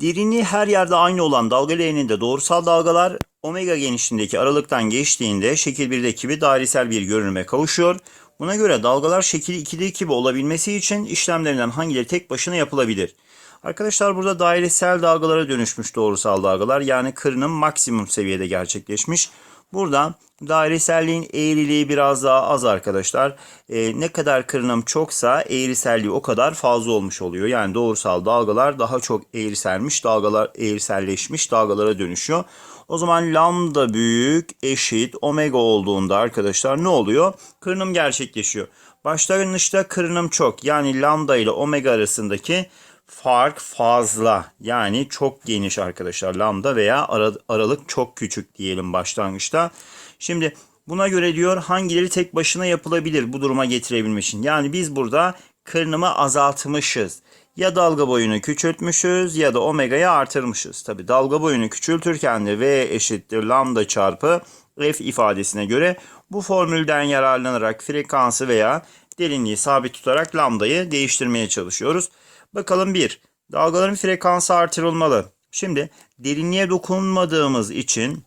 Derinliği her yerde aynı olan dalga leğeninde doğrusal dalgalar omega genişliğindeki aralıktan geçtiğinde şekil 1'deki gibi dairesel bir görünüme kavuşuyor. Buna göre dalgalar şekil 2'deki gibi olabilmesi için işlemlerinden hangileri tek başına yapılabilir? Arkadaşlar burada dairesel dalgalara dönüşmüş doğrusal dalgalar yani kırınım maksimum seviyede gerçekleşmiş. Burada daireselliğin eğriliği biraz daha az arkadaşlar. Ee, ne kadar kırınım çoksa eğriselliği o kadar fazla olmuş oluyor. Yani doğrusal dalgalar daha çok eğriselmiş, dalgalar eğriselleşmiş dalgalara dönüşüyor. O zaman lambda büyük eşit omega olduğunda arkadaşlar ne oluyor? Kırınım gerçekleşiyor. Başlangıçta kırınım çok yani lambda ile omega arasındaki fark fazla. Yani çok geniş arkadaşlar lambda veya ara- aralık çok küçük diyelim başlangıçta. Şimdi buna göre diyor hangileri tek başına yapılabilir bu duruma getirebilmek. Yani biz burada kırınımı azaltmışız. Ya dalga boyunu küçültmüşüz ya da omega'yı artırmışız. Tabi dalga boyunu küçültürken de V eşittir lambda çarpı F ifadesine göre bu formülden yararlanarak frekansı veya derinliği sabit tutarak lambdayı değiştirmeye çalışıyoruz. Bakalım bir, dalgaların frekansı artırılmalı. Şimdi derinliğe dokunmadığımız için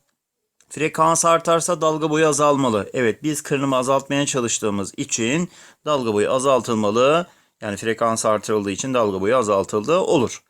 frekans artarsa dalga boyu azalmalı. Evet biz kırınımı azaltmaya çalıştığımız için dalga boyu azaltılmalı. Yani frekans artırıldığı için dalga boyu azaltıldığı olur.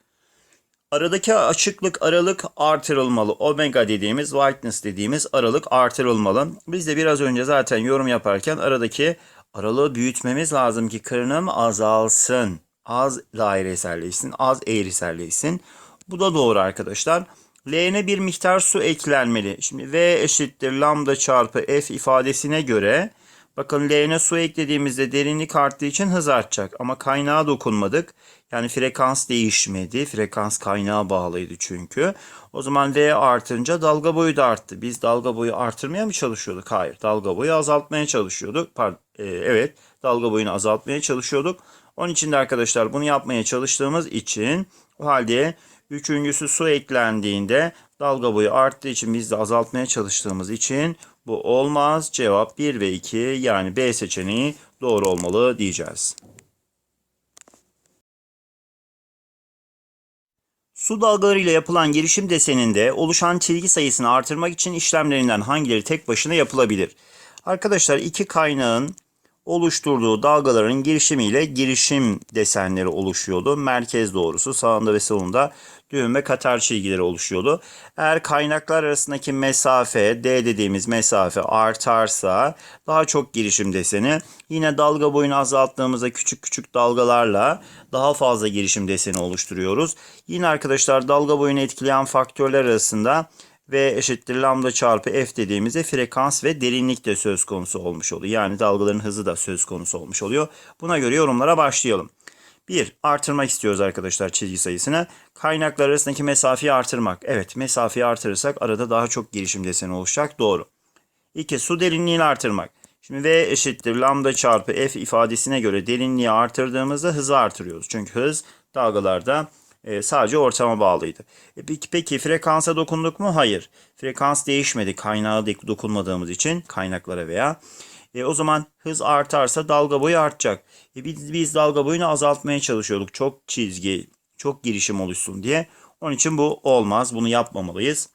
Aradaki açıklık aralık artırılmalı. Omega dediğimiz, whiteness dediğimiz aralık artırılmalı. Biz de biraz önce zaten yorum yaparken aradaki aralığı büyütmemiz lazım ki kırınım azalsın. Az daireselleşsin, az eğriselleşsin. Bu da doğru arkadaşlar. L'ne bir miktar su eklenmeli. Şimdi V eşittir lambda çarpı F ifadesine göre bakın L'ne su eklediğimizde derinlik arttığı için hız artacak. Ama kaynağa dokunmadık. Yani frekans değişmedi. Frekans kaynağa bağlıydı çünkü. O zaman V artınca dalga boyu da arttı. Biz dalga boyu artırmaya mı çalışıyorduk? Hayır. Dalga boyu azaltmaya çalışıyorduk. Pardon, e, evet. Dalga boyunu azaltmaya çalışıyorduk. Onun için de arkadaşlar bunu yapmaya çalıştığımız için o halde üçüncüsü su eklendiğinde dalga boyu arttığı için biz de azaltmaya çalıştığımız için bu olmaz. Cevap 1 ve 2 yani B seçeneği doğru olmalı diyeceğiz. Su dalgalarıyla yapılan girişim deseninde oluşan çizgi sayısını artırmak için işlemlerinden hangileri tek başına yapılabilir? Arkadaşlar iki kaynağın oluşturduğu dalgaların girişimiyle girişim desenleri oluşuyordu. Merkez doğrusu sağında ve solunda düğüm ve katar çizgileri oluşuyordu. Eğer kaynaklar arasındaki mesafe D dediğimiz mesafe artarsa daha çok girişim deseni yine dalga boyunu azalttığımızda küçük küçük dalgalarla daha fazla girişim deseni oluşturuyoruz. Yine arkadaşlar dalga boyunu etkileyen faktörler arasında V eşittir lambda çarpı F dediğimizde frekans ve derinlik de söz konusu olmuş oluyor. Yani dalgaların hızı da söz konusu olmuş oluyor. Buna göre yorumlara başlayalım. 1. Artırmak istiyoruz arkadaşlar çizgi sayısını. Kaynaklar arasındaki mesafeyi artırmak. Evet mesafeyi artırırsak arada daha çok girişim deseni oluşacak. Doğru. 2. Su derinliğini artırmak. Şimdi V eşittir lambda çarpı F ifadesine göre derinliği artırdığımızda hızı artırıyoruz. Çünkü hız dalgalarda e, sadece ortama bağlıydı. E, peki, peki frekansa dokunduk mu? Hayır. Frekans değişmedi kaynağa dokunmadığımız için kaynaklara veya. E, o zaman hız artarsa dalga boyu artacak. E, biz, biz dalga boyunu azaltmaya çalışıyorduk. Çok çizgi, çok girişim oluşsun diye. Onun için bu olmaz. Bunu yapmamalıyız.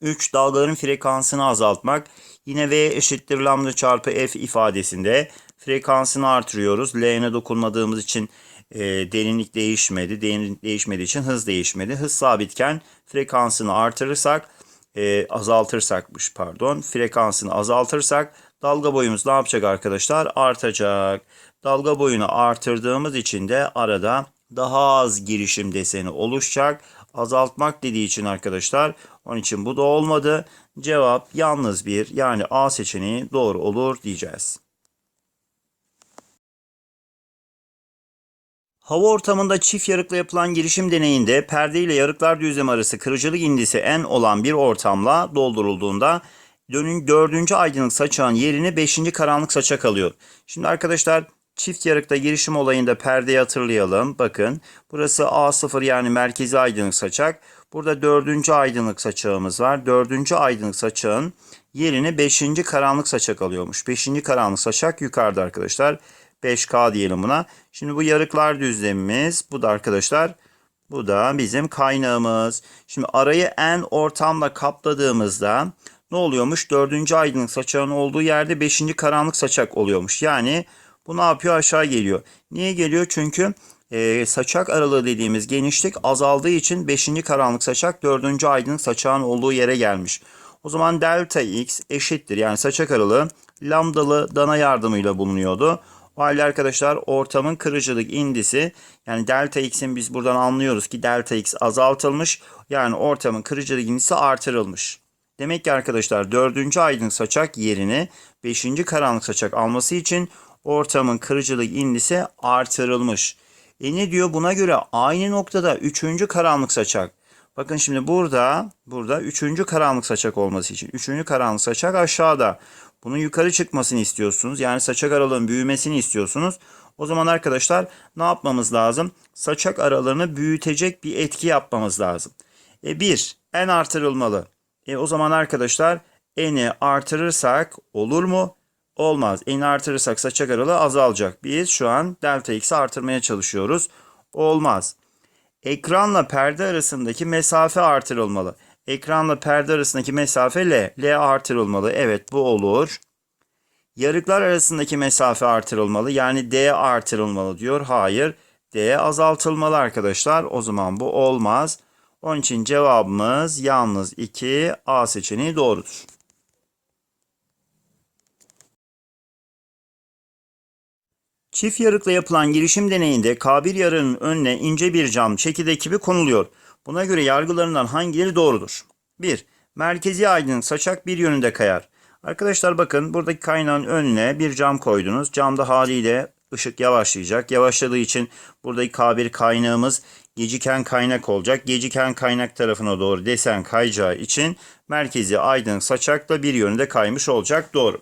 3. Dalgaların frekansını azaltmak. Yine V eşittir lambda çarpı F ifadesinde frekansını artırıyoruz. L'ne dokunmadığımız için e, derinlik değişmedi. Derinlik değişmediği için hız değişmedi. Hız sabitken frekansını artırırsak e, azaltırsakmış pardon. Frekansını azaltırsak dalga boyumuz ne yapacak arkadaşlar? Artacak. Dalga boyunu artırdığımız için de arada daha az girişim deseni oluşacak. Azaltmak dediği için arkadaşlar onun için bu da olmadı. Cevap yalnız bir yani A seçeneği doğru olur diyeceğiz. Hava ortamında çift yarıkla yapılan girişim deneyinde perde ile yarıklar düzlemi arası kırıcılık indisi n olan bir ortamla doldurulduğunda dördüncü aydınlık saçağın yerini beşinci karanlık saçak alıyor. Şimdi arkadaşlar çift yarıkta girişim olayında perdeyi hatırlayalım. Bakın burası A0 yani merkezi aydınlık saçak. Burada dördüncü aydınlık saçağımız var. Dördüncü aydınlık saçağın yerini beşinci karanlık saçak alıyormuş. Beşinci karanlık saçak yukarıda arkadaşlar. 5K diyelim buna. Şimdi bu yarıklar düzlemimiz. Bu da arkadaşlar Bu da bizim kaynağımız. Şimdi arayı en ortamla kapladığımızda ne oluyormuş? Dördüncü aydınlık saçağın olduğu yerde beşinci karanlık saçak oluyormuş. Yani bu ne yapıyor? Aşağı geliyor. Niye geliyor? Çünkü e, saçak aralığı dediğimiz genişlik azaldığı için beşinci karanlık saçak dördüncü aydınlık saçağın olduğu yere gelmiş. O zaman delta x eşittir. Yani saçak aralığı lambdalı dana yardımıyla bulunuyordu. O halde arkadaşlar ortamın kırıcılık indisi yani delta x'in biz buradan anlıyoruz ki delta x azaltılmış. Yani ortamın kırıcılık indisi artırılmış. Demek ki arkadaşlar dördüncü aydın saçak yerini beşinci karanlık saçak alması için ortamın kırıcılık indisi artırılmış. E ne diyor? Buna göre aynı noktada üçüncü karanlık saçak. Bakın şimdi burada burada üçüncü karanlık saçak olması için üçüncü karanlık saçak aşağıda. Bunun yukarı çıkmasını istiyorsunuz. Yani saçak aralığın büyümesini istiyorsunuz. O zaman arkadaşlar ne yapmamız lazım? Saçak aralığını büyütecek bir etki yapmamız lazım. E bir, en artırılmalı. E o zaman arkadaşlar eni artırırsak olur mu? Olmaz. Eni artırırsak saçak aralığı azalacak. Biz şu an delta x'i artırmaya çalışıyoruz. Olmaz. Ekranla perde arasındaki mesafe artırılmalı. Ekranla perde arasındaki mesafe L. L artırılmalı. Evet bu olur. Yarıklar arasındaki mesafe artırılmalı. Yani D artırılmalı diyor. Hayır. D azaltılmalı arkadaşlar. O zaman bu olmaz. Onun için cevabımız yalnız 2 A seçeneği doğrudur. Çift yarıkla yapılan girişim deneyinde K1 yarığının önüne ince bir cam çekirdek gibi konuluyor. Buna göre yargılarından hangileri doğrudur? 1. Merkezi aydınlık saçak bir yönünde kayar. Arkadaşlar bakın buradaki kaynağın önüne bir cam koydunuz. Camda haliyle ışık yavaşlayacak. Yavaşladığı için buradaki K1 kaynağımız geciken kaynak olacak. Geciken kaynak tarafına doğru desen kayacağı için merkezi aydınlık saçakla bir yönde kaymış olacak. Doğru.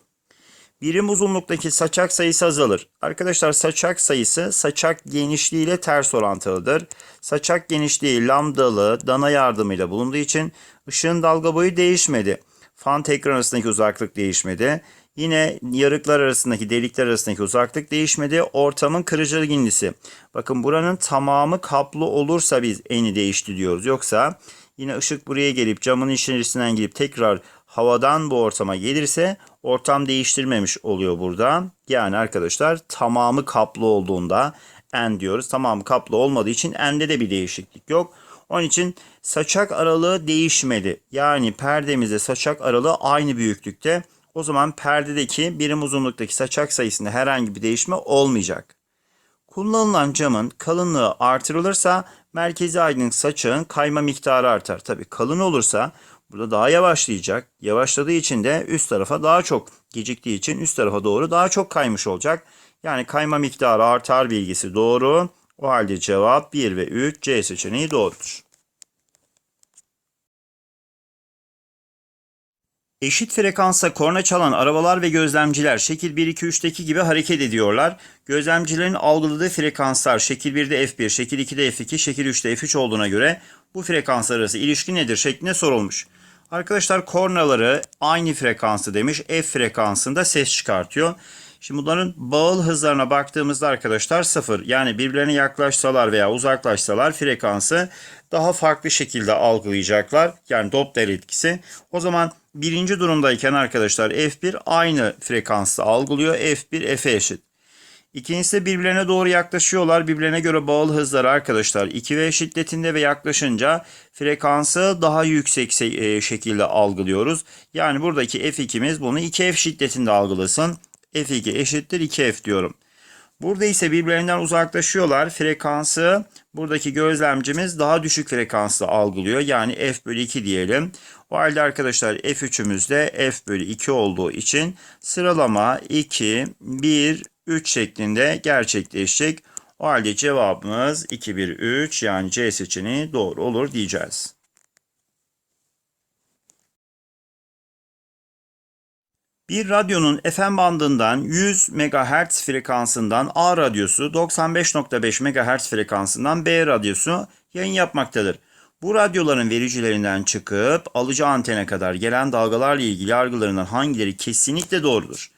Birim uzunluktaki saçak sayısı azalır. Arkadaşlar saçak sayısı saçak genişliği ile ters orantılıdır. Saçak genişliği lambdalı dana yardımıyla bulunduğu için ışığın dalga boyu değişmedi. Fan ekran arasındaki uzaklık değişmedi. Yine yarıklar arasındaki delikler arasındaki uzaklık değişmedi. Ortamın kırıcılık indisi. Bakın buranın tamamı kaplı olursa biz eni değişti diyoruz. Yoksa yine ışık buraya gelip camın içerisinden girip tekrar havadan bu ortama gelirse ortam değiştirmemiş oluyor burada. Yani arkadaşlar tamamı kaplı olduğunda en diyoruz. Tamamı kaplı olmadığı için ende de bir değişiklik yok. Onun için saçak aralığı değişmedi. Yani perdemizde saçak aralığı aynı büyüklükte. O zaman perdedeki birim uzunluktaki saçak sayısında herhangi bir değişme olmayacak. Kullanılan camın kalınlığı artırılırsa merkezi aydınlık saçağın kayma miktarı artar. Tabii kalın olursa burada daha yavaşlayacak. Yavaşladığı için de üst tarafa daha çok geciktiği için üst tarafa doğru daha çok kaymış olacak. Yani kayma miktarı artar bilgisi doğru. O halde cevap 1 ve 3 C seçeneği doğrudur. Eşit frekansa korna çalan arabalar ve gözlemciler şekil 1-2-3'teki gibi hareket ediyorlar. Gözlemcilerin algıladığı frekanslar şekil 1'de F1, şekil 2'de F2, şekil 3'de F3 olduğuna göre bu frekanslar arası ilişki nedir şeklinde sorulmuş. Arkadaşlar kornaları aynı frekansı demiş. F frekansında ses çıkartıyor. Şimdi bunların bağıl hızlarına baktığımızda arkadaşlar sıfır. Yani birbirlerine yaklaşsalar veya uzaklaşsalar frekansı daha farklı şekilde algılayacaklar. Yani Doppler etkisi. O zaman birinci durumdayken arkadaşlar F1 aynı frekansta algılıyor. F1 F'e eşit. İkincisi birbirlerine doğru yaklaşıyorlar. Birbirlerine göre bağlı hızlar arkadaşlar 2V şiddetinde ve yaklaşınca frekansı daha yüksek şekilde algılıyoruz. Yani buradaki F2'miz bunu 2F şiddetinde algılasın. F2 eşittir 2F diyorum. Burada ise birbirlerinden uzaklaşıyorlar. Frekansı buradaki gözlemcimiz daha düşük frekansla algılıyor. Yani F bölü 2 diyelim. O halde arkadaşlar F3'ümüz de F bölü 2 olduğu için sıralama 2, 1, 3 şeklinde gerçekleşecek. O halde cevabımız 2, 1, 3 yani C seçeneği doğru olur diyeceğiz. Bir radyonun FM bandından 100 MHz frekansından A radyosu, 95.5 MHz frekansından B radyosu yayın yapmaktadır. Bu radyoların vericilerinden çıkıp alıcı antene kadar gelen dalgalarla ilgili yargılarından hangileri kesinlikle doğrudur?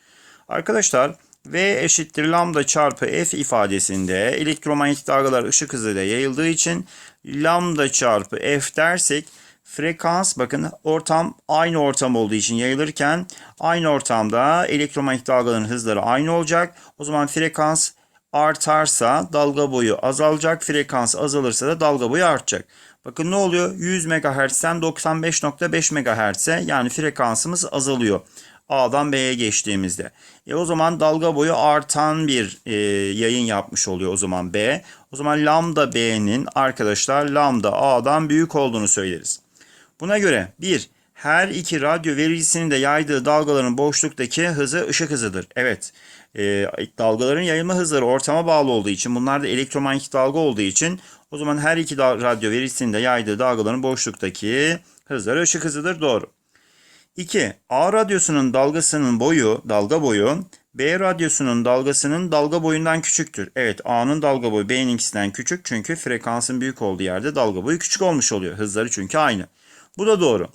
Arkadaşlar V eşittir lambda çarpı F ifadesinde elektromanyetik dalgalar ışık hızıyla yayıldığı için lambda çarpı F dersek frekans bakın ortam aynı ortam olduğu için yayılırken aynı ortamda elektromanyetik dalgaların hızları aynı olacak. O zaman frekans artarsa dalga boyu azalacak. Frekans azalırsa da dalga boyu artacak. Bakın ne oluyor? 100 MHz'den 95.5 MHz'e yani frekansımız azalıyor. A'dan B'ye geçtiğimizde. E o zaman dalga boyu artan bir e, yayın yapmış oluyor o zaman B. O zaman lambda B'nin arkadaşlar lambda A'dan büyük olduğunu söyleriz. Buna göre 1. Her iki radyo vericisinin de yaydığı dalgaların boşluktaki hızı ışık hızıdır. Evet. E, dalgaların yayılma hızları ortama bağlı olduğu için bunlar da elektromanyetik dalga olduğu için o zaman her iki radyo verisinin de yaydığı dalgaların boşluktaki hızları ışık hızıdır. Doğru. 2. A radyosunun dalgasının boyu, dalga boyu B radyosunun dalgasının dalga boyundan küçüktür. Evet A'nın dalga boyu B'ninkisinden küçük çünkü frekansın büyük olduğu yerde dalga boyu küçük olmuş oluyor. Hızları çünkü aynı. Bu da doğru.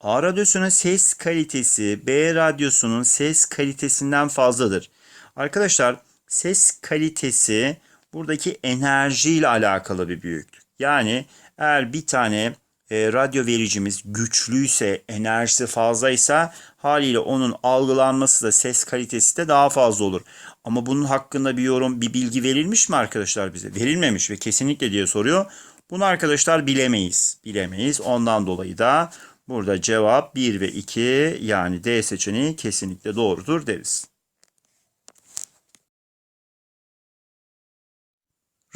A radyosunun ses kalitesi B radyosunun ses kalitesinden fazladır. Arkadaşlar ses kalitesi buradaki enerjiyle alakalı bir büyüklük. Yani eğer bir tane e, radyo vericimiz güçlüyse, enerjisi fazlaysa haliyle onun algılanması da ses kalitesi de daha fazla olur. Ama bunun hakkında bir yorum, bir bilgi verilmiş mi arkadaşlar bize? Verilmemiş ve kesinlikle diye soruyor. Bunu arkadaşlar bilemeyiz. Bilemeyiz. Ondan dolayı da burada cevap 1 ve 2 yani D seçeneği kesinlikle doğrudur deriz.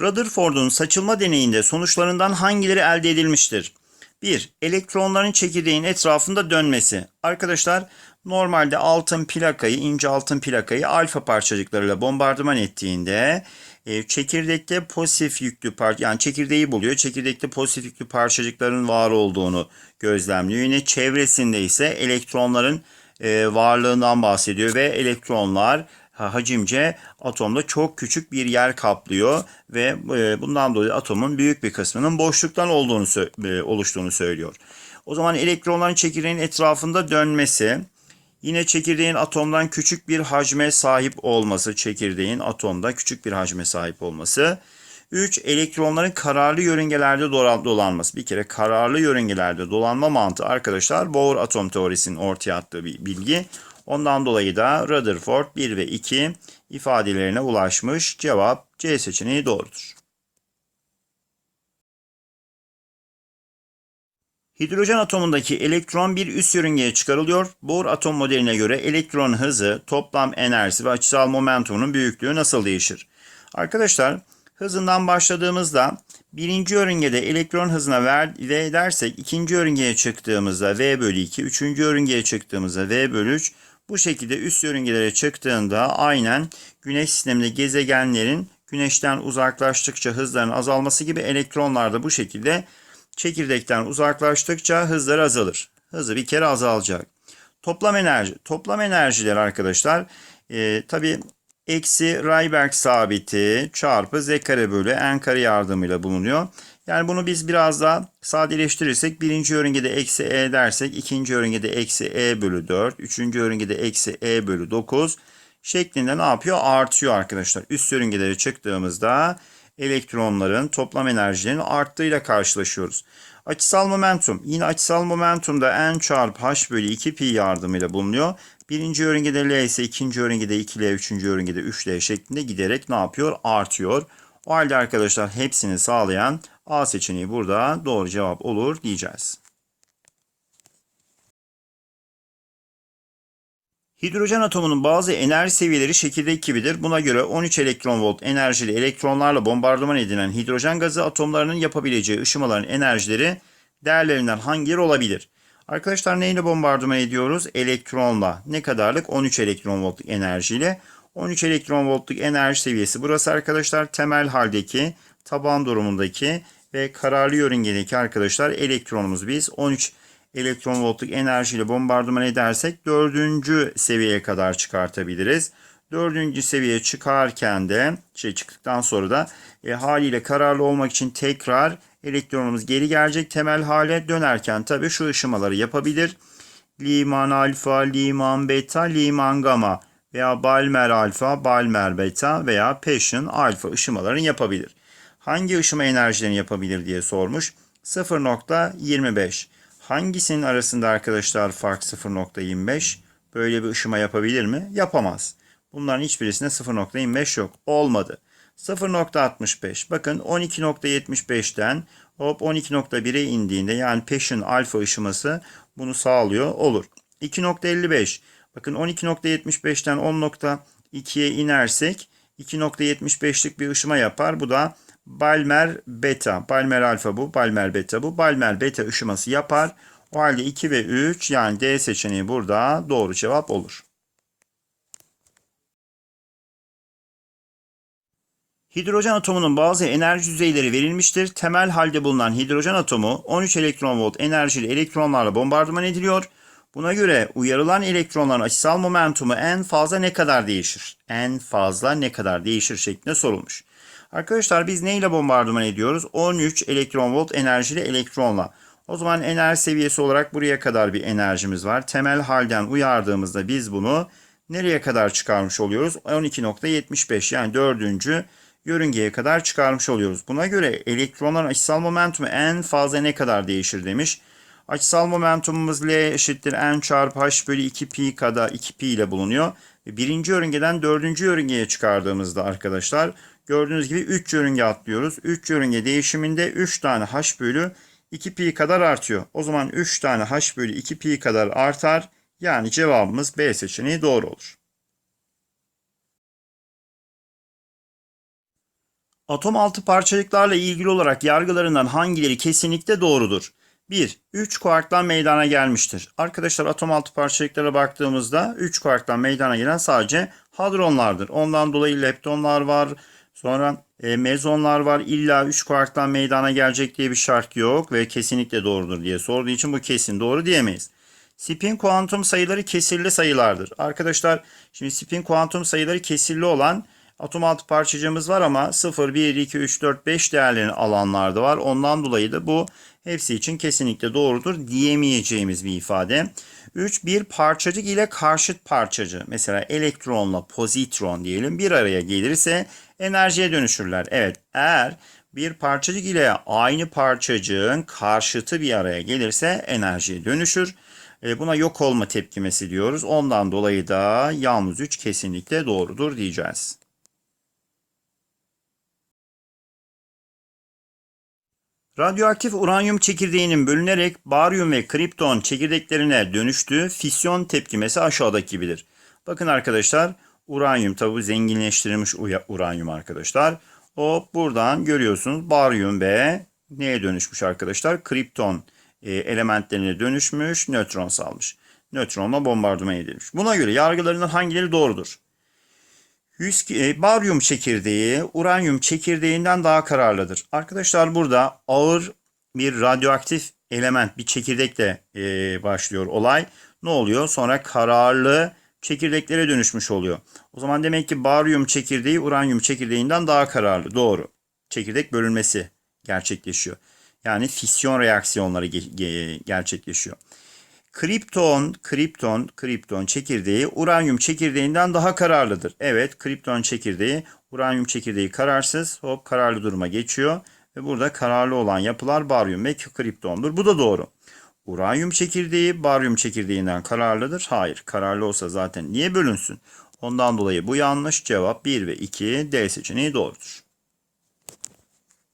Rutherford'un saçılma deneyinde sonuçlarından hangileri elde edilmiştir? 1. Elektronların çekirdeğin etrafında dönmesi. Arkadaşlar normalde altın plakayı, ince altın plakayı alfa parçacıklarıyla bombardıman ettiğinde e, çekirdekte pozitif yüklü par yani çekirdeği buluyor. Çekirdekte pozitif yüklü parçacıkların var olduğunu gözlemliyor. Yine çevresinde ise elektronların e, varlığından bahsediyor ve elektronlar hacimce atomda çok küçük bir yer kaplıyor ve e, bundan dolayı atomun büyük bir kısmının boşluktan olduğunu oluştuğunu söylüyor. O zaman elektronların çekirdeğin etrafında dönmesi, yine çekirdeğin atomdan küçük bir hacme sahip olması, çekirdeğin atomda küçük bir hacme sahip olması. 3. Elektronların kararlı yörüngelerde dolanması. Bir kere kararlı yörüngelerde dolanma mantığı arkadaşlar Bohr atom teorisinin ortaya attığı bir bilgi. Ondan dolayı da Rutherford 1 ve 2 ifadelerine ulaşmış. Cevap C seçeneği doğrudur. Hidrojen atomundaki elektron bir üst yörüngeye çıkarılıyor. Bohr atom modeline göre elektron hızı, toplam enerjisi ve açısal momentumunun büyüklüğü nasıl değişir? Arkadaşlar hızından başladığımızda birinci yörüngede elektron hızına V dersek ikinci yörüngeye çıktığımızda V bölü 2, üçüncü yörüngeye çıktığımızda V bölü 3, bu şekilde üst yörüngelere çıktığında aynen güneş sisteminde gezegenlerin güneşten uzaklaştıkça hızların azalması gibi elektronlar da bu şekilde çekirdekten uzaklaştıkça hızları azalır. Hızı bir kere azalacak. Toplam enerji. Toplam enerjiler arkadaşlar e, tabi eksi Rayberg sabiti çarpı z kare bölü n kare yardımıyla bulunuyor. Yani bunu biz biraz daha sadeleştirirsek birinci yörüngede eksi e dersek ikinci yörüngede eksi e bölü 4, üçüncü yörüngede eksi e bölü 9 şeklinde ne yapıyor? Artıyor arkadaşlar. Üst yörüngelere çıktığımızda elektronların toplam enerjilerinin arttığıyla karşılaşıyoruz. Açısal momentum. Yine açısal momentumda n çarpı h bölü 2 pi yardımıyla bulunuyor. Birinci yörüngede L ise ikinci yörüngede 2L, üçüncü yörüngede 3L şeklinde giderek ne yapıyor? Artıyor. O halde arkadaşlar hepsini sağlayan A seçeneği burada doğru cevap olur diyeceğiz. Hidrojen atomunun bazı enerji seviyeleri şekildeki gibidir. Buna göre 13 elektron volt enerjili elektronlarla bombardıman edilen hidrojen gazı atomlarının yapabileceği ışımaların enerjileri değerlerinden hangileri olabilir? Arkadaşlar neyle bombardıman ediyoruz? Elektronla. Ne kadarlık? 13 elektron voltluk enerjiyle. 13 elektron voltluk enerji seviyesi. Burası arkadaşlar temel haldeki, taban durumundaki ve kararlı yörüngedeki arkadaşlar elektronumuz biz 13 elektron voltluk enerjiyle bombardıman edersek dördüncü seviyeye kadar çıkartabiliriz. Dördüncü seviyeye çıkarken de şey çıktıktan sonra da e, haliyle kararlı olmak için tekrar elektronumuz geri gelecek temel hale dönerken tabii şu ışımaları yapabilir. Liman alfa, liman beta, liman gamma veya Balmer alfa, Balmer beta veya Passion alfa ışımalarını yapabilir. Hangi ışıma enerjilerini yapabilir diye sormuş. 0.25. Hangisinin arasında arkadaşlar fark 0.25? Böyle bir ışıma yapabilir mi? Yapamaz. Bunların hiçbirisinde 0.25 yok. Olmadı. 0.65. Bakın 12.75'ten hop 12.1'e indiğinde yani Passion alfa ışıması bunu sağlıyor olur. 2.55. Bakın 12.75'ten 10.2'ye inersek 2.75'lik bir ışıma yapar. Bu da Balmer beta. Balmer alfa bu. Balmer beta bu. Balmer beta ışıması yapar. O halde 2 ve 3 yani D seçeneği burada doğru cevap olur. Hidrojen atomunun bazı enerji düzeyleri verilmiştir. Temel halde bulunan hidrojen atomu 13 elektron volt enerjili elektronlarla bombardıman ediliyor. Buna göre uyarılan elektronların açısal momentumu en fazla ne kadar değişir? En fazla ne kadar değişir şeklinde sorulmuş. Arkadaşlar biz neyle bombardıman ediyoruz? 13 elektron volt enerjili elektronla. O zaman enerji seviyesi olarak buraya kadar bir enerjimiz var. Temel halden uyardığımızda biz bunu nereye kadar çıkarmış oluyoruz? 12.75 yani dördüncü yörüngeye kadar çıkarmış oluyoruz. Buna göre elektronların açısal momentumu en fazla ne kadar değişir demiş. Açısal momentumumuz L eşittir n çarpı h bölü 2 pi kadar 2 pi ile bulunuyor. Birinci yörüngeden dördüncü yörüngeye çıkardığımızda arkadaşlar gördüğünüz gibi 3 yörünge atlıyoruz. 3 yörünge değişiminde 3 tane h bölü 2 pi kadar artıyor. O zaman 3 tane h bölü 2 pi kadar artar. Yani cevabımız B seçeneği doğru olur. Atom altı parçacıklarla ilgili olarak yargılarından hangileri kesinlikle doğrudur? 1. 3 kuarktan meydana gelmiştir. Arkadaşlar atom altı parçacıklara baktığımızda 3 kuarktan meydana gelen sadece hadronlardır. Ondan dolayı leptonlar var. Sonra e, mezonlar var. İlla 3 kuarktan meydana gelecek diye bir şart yok ve kesinlikle doğrudur diye sorduğu için bu kesin doğru diyemeyiz. Spin kuantum sayıları kesirli sayılardır. Arkadaşlar şimdi spin kuantum sayıları kesirli olan atom altı parçacığımız var ama 0, 1, 2, 3, 4, 5 değerlerini alanlar da var. Ondan dolayı da bu hepsi için kesinlikle doğrudur diyemeyeceğimiz bir ifade. 3. Bir parçacık ile karşıt parçacığı mesela elektronla pozitron diyelim bir araya gelirse enerjiye dönüşürler. Evet eğer bir parçacık ile aynı parçacığın karşıtı bir araya gelirse enerjiye dönüşür. E, buna yok olma tepkimesi diyoruz. Ondan dolayı da yalnız 3 kesinlikle doğrudur diyeceğiz. Radyoaktif uranyum çekirdeğinin bölünerek baryum ve kripton çekirdeklerine dönüştüğü fisyon tepkimesi aşağıdaki gibidir. Bakın arkadaşlar uranyum tabi zenginleştirilmiş uranyum arkadaşlar. O buradan görüyorsunuz baryum ve neye dönüşmüş arkadaşlar? Kripton e, elementlerine dönüşmüş, nötron salmış. Nötronla bombardıman edilmiş. Buna göre yargılarından hangileri doğrudur? 100, e, baryum çekirdeği uranyum çekirdeğinden daha kararlıdır. Arkadaşlar burada ağır bir radyoaktif element bir çekirdekle e, başlıyor olay. Ne oluyor? Sonra kararlı çekirdeklere dönüşmüş oluyor. O zaman demek ki baryum çekirdeği uranyum çekirdeğinden daha kararlı. Doğru. Çekirdek bölünmesi gerçekleşiyor. Yani fisyon reaksiyonları ge- ge- gerçekleşiyor. Kripton, kripton, kripton çekirdeği uranyum çekirdeğinden daha kararlıdır. Evet, kripton çekirdeği uranyum çekirdeği kararsız, hop kararlı duruma geçiyor. Ve burada kararlı olan yapılar baryum ve kriptondur. Bu da doğru. Uranyum çekirdeği baryum çekirdeğinden kararlıdır. Hayır, kararlı olsa zaten niye bölünsün? Ondan dolayı bu yanlış cevap 1 ve 2 D seçeneği doğrudur.